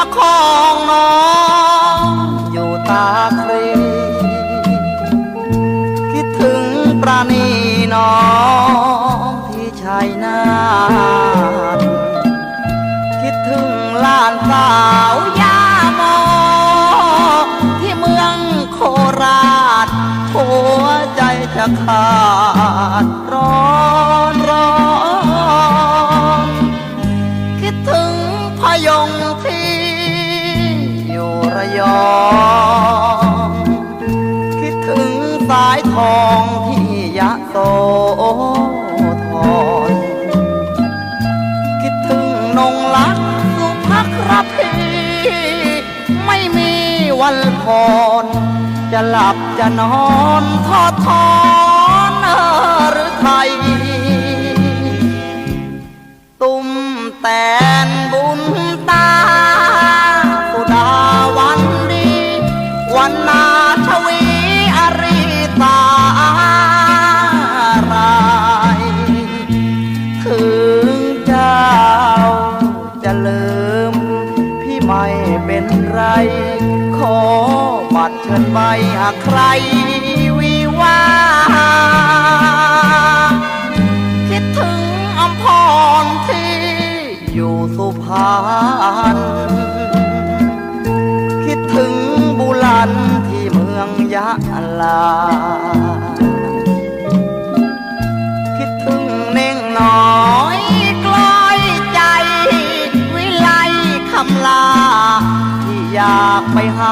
ระคองน้องอยู่ตาครีคิดถึงประนีน้องที่ชายนาทคิดถึงล้านสาวยาโมที่เมืองโคราชหัวใจจะขาดร้อนร้อน คิดถึงพยองที่ ระยอง คิดถึงสายทองที่ยะโสธรคิดถึงนงลักสุภักรพีไม่มีวันพรจะหลับจะนอนทอดทอ ไม่เป็นไร ขอบัตรเชิญใบหากใคร อยากไปหา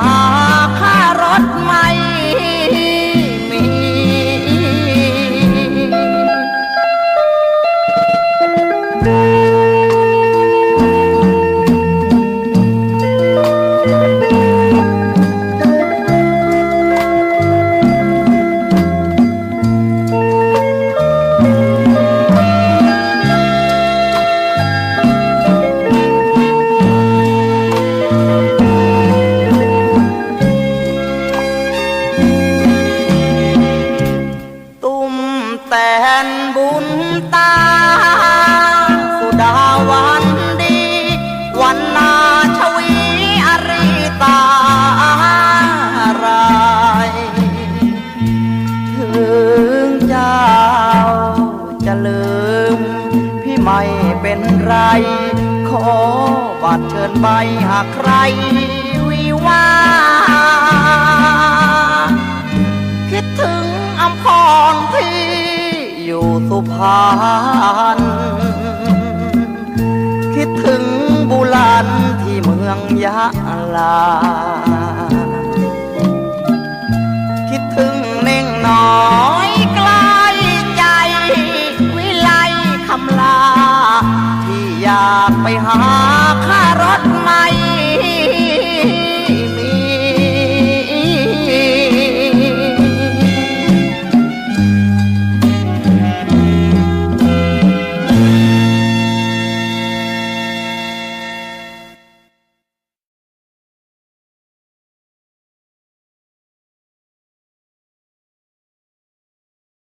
แต่นบุญตา สุดาวันดี วันนาชวีอริตาไราถึงเจ้าจะลืม พี่ไม่เป็นไร ขอบัตรเชิญใบหากใครวิวาคิดถึงอำพรที่ อยู่สุพรรณคิดถึงบุลันที่เมืองยะลา